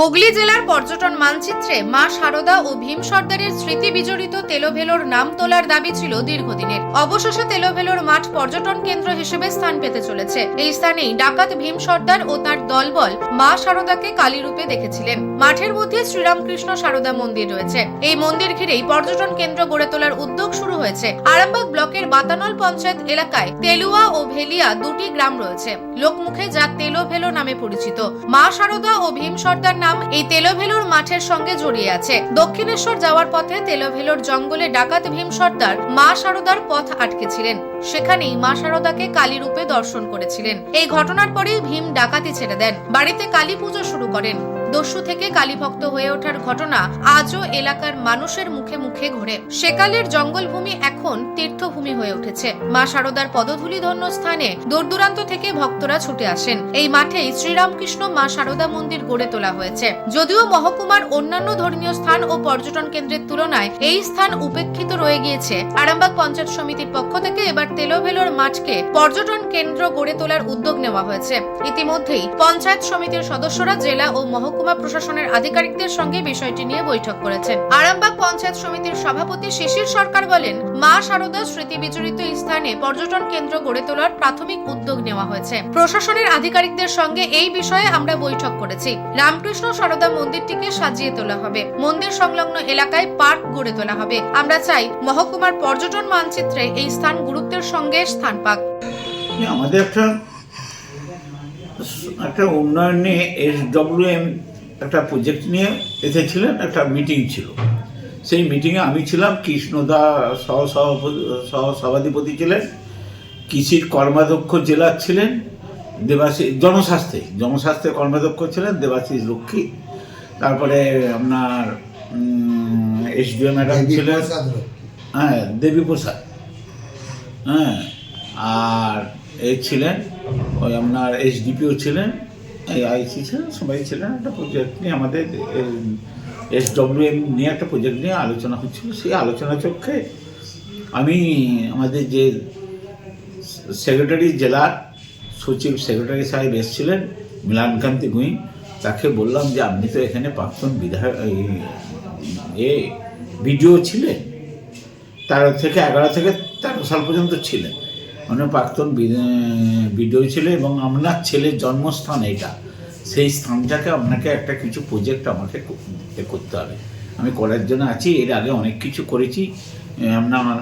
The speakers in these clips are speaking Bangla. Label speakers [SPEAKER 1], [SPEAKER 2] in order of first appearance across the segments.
[SPEAKER 1] হুগলি জেলার পর্যটন মানচিত্রে মা শারদা ও ভীম সর্দারের স্মৃতি বিজড়িত তেলোভেলোর নাম তোলার দাবি ছিল দীর্ঘদিনের। অবশেষে তেলোভেলোর মাঠ পর্যটন কেন্দ্র হিসেবে স্থান পেতে চলেছে। এই স্থানেই ডাকাত ভীম সর্দার ও তার দলবল মা শারদাকে কালী রূপে দেখেছিলেন। মাঠের মধ্যে শ্রীরামকৃষ্ণ শারদা মন্দির রয়েছে। এই মন্দির ঘিরেই পর্যটন কেন্দ্র গড়ে তোলার উদ্যোগ শুরু হয়েছে। আরামবাগ ব্লকের বাতানল পঞ্চায়েত এলাকায় তেলুয়া ও ভেলিয়া দুটি গ্রাম রয়েছে। লোকমুখে যা তেলোভেলো নামে পরিচিত। মা শারদা ও ভীম সর্দার নাম এই তেলোভেলুর মাঠের সঙ্গে জড়িয়ে আছে। দক্ষিণেশ্বর যাওয়ার পথে তেলোভেলোর জঙ্গলে ডাকাত ভীম সর্দার মা সারদার পথ আটকেছিলেন সেখানেই মা সারদাকে কালী রূপে দর্শন করেছিলেন। এই ঘটনার পরেই ভীম ডাকাতি ছেড়ে দেন। বাড়িতে কালী পুজো শুরু করেন। দস্যু থেকে কালীভক্ত হয়ে ওঠার ঘটনা আজও এলাকার মানুষের মুখে মুখে ঘোরে। সেকালের জঙ্গলভূমি এখন তীর্থভূমি হয়ে উঠেছে। মা শারদার পদধূলি ধন্য স্থানে দূর দূরান্ত থেকে ভক্তরা ছুটে আসেন। এই মাঠেই শ্রীরামকৃষ্ণ মা শারদা মন্দির গড়ে তোলা হয়েছে। যদিও মহকুমার অন্যান্য ধর্মীয় স্থান ও পর্যটন কেন্দ্রের তুলনায় এই স্থান উপেক্ষিত রয়ে গিয়েছে। আরামবাগ পঞ্চায়েত সমিতির পক্ষ থেকে এবার তেলোভেলোর মাঠকে পর্যটন কেন্দ্র গড়ে তোলার উদ্যোগ নেওয়া হয়েছে। ইতিমধ্যেই পঞ্চায়েত সমিতির সদস্যরা জেলা ও মহকুমা প্রশাসনের আধিকারিকদের সঙ্গে বিষয়টি নিয়ে বৈঠক করেছেন। আরামবাগ পঞ্চায়েত সমিতির সভাপতি শিশির সরকার বলেন, মা শারদা স্মৃতি বিজড়িত স্থানে পর্যটন কেন্দ্র গড়ে তোলার প্রাথমিক উদ্যোগ নেওয়া হয়েছে। প্রশাসনের আধিকারিকদের সঙ্গে এই বিষয়ে আমরা বৈঠক করেছি। রামকৃষ্ণ সারদা মন্দিরটিকে সাজিয়ে তোলা হবে। মন্দির সংলগ্ন এলাকায় পার্ক গড়ে তোলা হবে। আমরা চাই মহকুমার পর্যটন মানচিত্রে এই স্থান গুরুত্বের সঙ্গে স্থান পাক।
[SPEAKER 2] আমাদের একটা একটা উন্নয়ন নিয়ে এস এম একটা প্রজেক্ট নিয়ে এসেছিলেন একটা মিটিং ছিল। সেই মিটিংয়ে আমি ছিলাম কৃষ্ণদা সহ সহ সভাধিপতি ছিলেন কৃষির কর্মাধ্যক্ষ জেলার ছিলেন দেবাশিস জনস্বাস্থ্যে জনস্বাস্থ্যের কর্মাধ্যক্ষ ছিলেন দেবাশিস লক্ষ্মী তারপরে আপনার এসডিও ম্যাডাম ছিলেন। হ্যাঁ দেবী প্রসাদ। হ্যাঁ আর এ ছিলেন ওই আপনার এসডিপিও ছিলেন, এই আইসি ছিলেন, সবাই ছিলেন, একটা প্রজেক্ট নিয়ে আমাদের এস এম নিয়ে একটা প্রজেক্ট নিয়ে আলোচনা হচ্ছিল। সেই আলোচনা চক্ষে আমি আমাদের যে সেক্রেটারি জেলার সচিব সেক্রেটারি সাহেব এসেছিলেন, মিলানকান্তি গুঁই তাকে বললাম যে আপনি তো এখানে প্রাক্তন বিধায়ক এ বিডিও ছিলেন, তেরো থেকে এগারো থেকে তেরো সাল পর্যন্ত ছিলেন। মানে প্রাক্তন ভিডিও ছিল এবং আপনার ছেলের জন্মস্থান এটা সেই স্থানটাকে আপনাকে একটা কিছু প্রজেক্ট আমাকে করতে হবে। আমি করার জন্য আছি, এর আগে অনেক কিছু করেছি। আপনার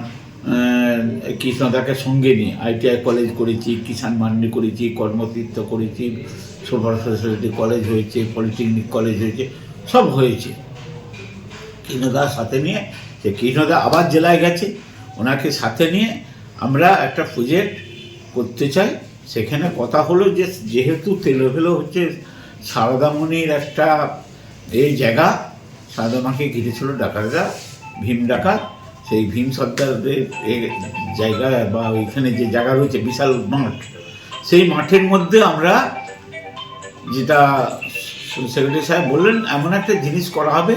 [SPEAKER 2] কৃষ্ণদাকে সঙ্গে নিয়ে আইটিআই কলেজ করেছি, কিষাণ মান্ডি করেছি, কর্মতীর্থ করেছি সুপার সোসাইটি কলেজ হয়েছে পলিটেকনিক কলেজ হয়েছে, সব হয়েছে। কৃষ্ণদার সাথে নিয়ে যে কৃষ্ণদা আবার জেলায় গেছে, ওনাকে সাথে নিয়ে আমরা একটা প্রজেক্ট করতে চাই, সেখানে কথা হলো যে যেহেতু তেলোভেলো হচ্ছে সারদামণির একটা এই জায়গা, সারদামাকে ঘিরেছিল ডাকাতরা, ভীম ডাকাত, সেই ভীম সর্দারদের এই জায়গায় বা ওইখানে যে জায়গা রয়েছে, বিশাল মাঠ, সেই মাঠের মধ্যে আমরা যেটা সেক্রেটারি সাহেব বললেন, এমন একটা জিনিস করা হবে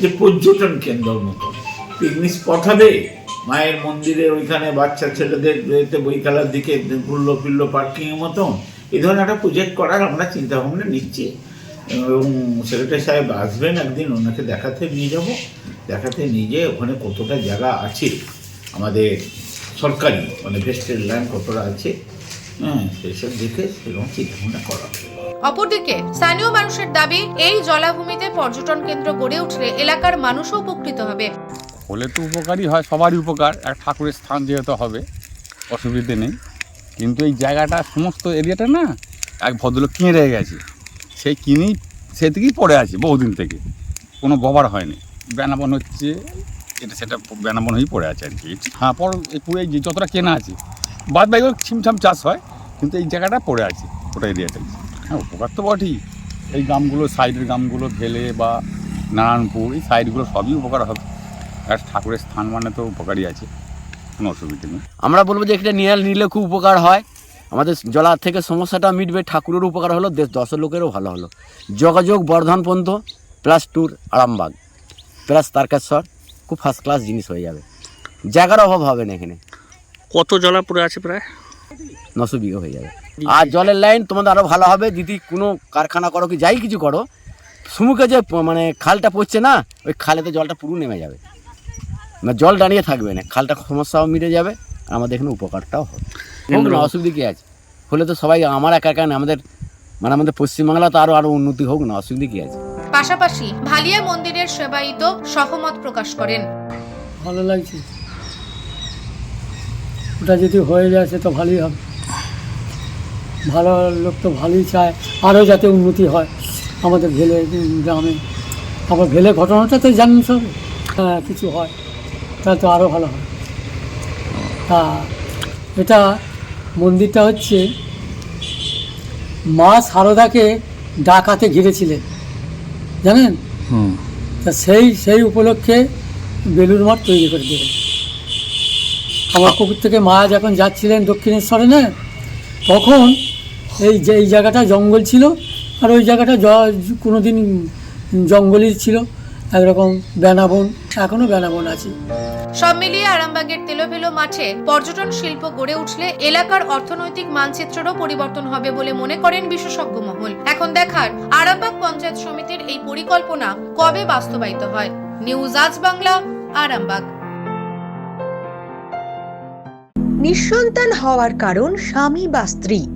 [SPEAKER 2] যে পর্যটন কেন্দ্রের মতো। পিকনিক স্পট হবে মায়ের মন্দিরের ওইখানে বাচ্চা ছেলেদের বই খেলার দিকে ঘুরলো, ফিরলো, পার্কিংয়ের মতন। এই ধরনের একটা প্রজেক্ট করার আমরা চিন্তা ভাবনা নিচ্ছি। এবং সেক্রেটারি সাহেব আসবেন একদিন, ওনাকে দেখাতে নিয়ে যাব। দেখাতে নিয়ে যেয়ে ওখানে কতটা জায়গা আছে আমাদের সরকারি মানে ভেস্টেড ল্যান্ড কতটা আছে হ্যাঁ সেসব দেখে সেরকম চিন্তা ভাবনা করা।
[SPEAKER 1] অপরদিকে, স্থানীয় মানুষের দাবি, এই জলাভূমিতে পর্যটন কেন্দ্র গড়ে উঠলে এলাকার মানুষও উপকৃত হবে।
[SPEAKER 3] হলে তো উপকারই হয়, সবারই উপকার। এক ঠাকুরের স্থান যেহেতু হবে, অসুবিধে নেই। কিন্তু এই জায়গাটা, সমস্ত এরিয়াটা না, এক ভদ্রলোক কিনে রেখে গেছে। সেই কিনেই সে থেকেই পড়ে আছে বহুদিন থেকে। কোনো ব্যবহার হয়নি। বেনাবন হচ্ছে, এটা সেটা বেনাবন হয়েই পড়ে আছে আর কি। হ্যাঁ পর পুরো এই যতটা কেনা আছে। বাদ বাকি ছিমছাম চাষ হয়, কিন্তু এই জায়গাটা পড়ে আছে ওটা এরিয়াটাই। হ্যাঁ উপকার তো বটেই। এই গ্রামগুলো, সাইডের গ্রামগুলো, ভেলে বা নারায়ণপুর, এই সাইডগুলো সবই উপকার হবে। আর ঠাকুরের স্থান মানে তো উপকারই আছে কোনো অসুবিধা নেই।
[SPEAKER 4] আমরা বলব যে এটা নিয়ে নিলে খুব উপকার হয়। আমাদের জলার থেকে সমস্যাটা মিটবে ঠাকুরের উপকার হলো দেশ দশ লোকেরও ভালো হলো। যোগাযোগ বর্ধমান পর্যন্ত plus tour Arambagh plus Tarakeswar খুব ফার্স্ট ক্লাস জিনিস হয়ে যাবে। জায়গার অভাব হবে না এখানে।
[SPEAKER 5] কত জলা পড়ে আছে প্রায়?
[SPEAKER 4] নশো বিঘা হয়ে যাবে। আর জলের লাইন তোমাদের আরও ভালো হবে। যদি কোনো কারখানা করো কি যাই কিছু করো। সমুখে যে প- মানে খালটা পড়ছে না ওই খালেতে জলটা পুরো নেমে যাবে। না জল দাঁড়িয়ে থাকবে না খালটা সমস্যাও মিটে যাবে আমাদের এখানে উপকারটাও হবে। অসুবিধা কি আছে? হলে তো সবাই আমার একা একা না আমাদের মানে আমাদের পশ্চিমবাংলা তো আরও আরও উন্নতি হোক না অসুবিধা কি আছে?
[SPEAKER 1] পাশাপাশি ভালিয়া মন্দিরের সেবায়িত সহমত প্রকাশ করেন।
[SPEAKER 6] ভালো লাগছে। ওটা যদি হয়ে যায় সে তো ভালোই হবে। ভালো লোক তো ভালোই চায় আরও যাতে উন্নতি হয় আমাদের ভেলে গ্রামে। আবার ভেলে ঘটনাটা তো জানেন সব। হ্যাঁ কিছু হয়। তাহলে তো আরও ভালো হয় তা এটা মন্দিরটা হচ্ছে মা সারদাকে ডাকাতে ঘিরেছিলেন জানেন? তা সেই সেই উপলক্ষে বেলুর মঠ তৈরি করে দিলেন। আমার পুকুর থেকে মা যখন যাচ্ছিলেন দক্ষিণেশ্বরে না তখন এই যে এই জায়গাটা জঙ্গল ছিল আর ওই জায়গাটা কোনো দিন জঙ্গলই ছিল। একরকম বেনাবন এখনও বেনাবন আছে।
[SPEAKER 1] সব মিলিয়ে আরামবাগের তেলোভেলো মাঠে পর্যটন শিল্প গড়ে উঠলে এলাকার অর্থনৈতিক মানচিত্রেরও পরিবর্তন হবে বলে মনে করেন বিশেষজ্ঞ মহল। এখন দেখার আরামবাগ পঞ্চায়েত সমিতির এই পরিকল্পনা কবে বাস্তবায়িত হয়? নিউজ আজ বাংলা আরামবাগ।
[SPEAKER 7] নিঃসন্তান হওয়ার কারণ স্বামী বা স্ত্রী।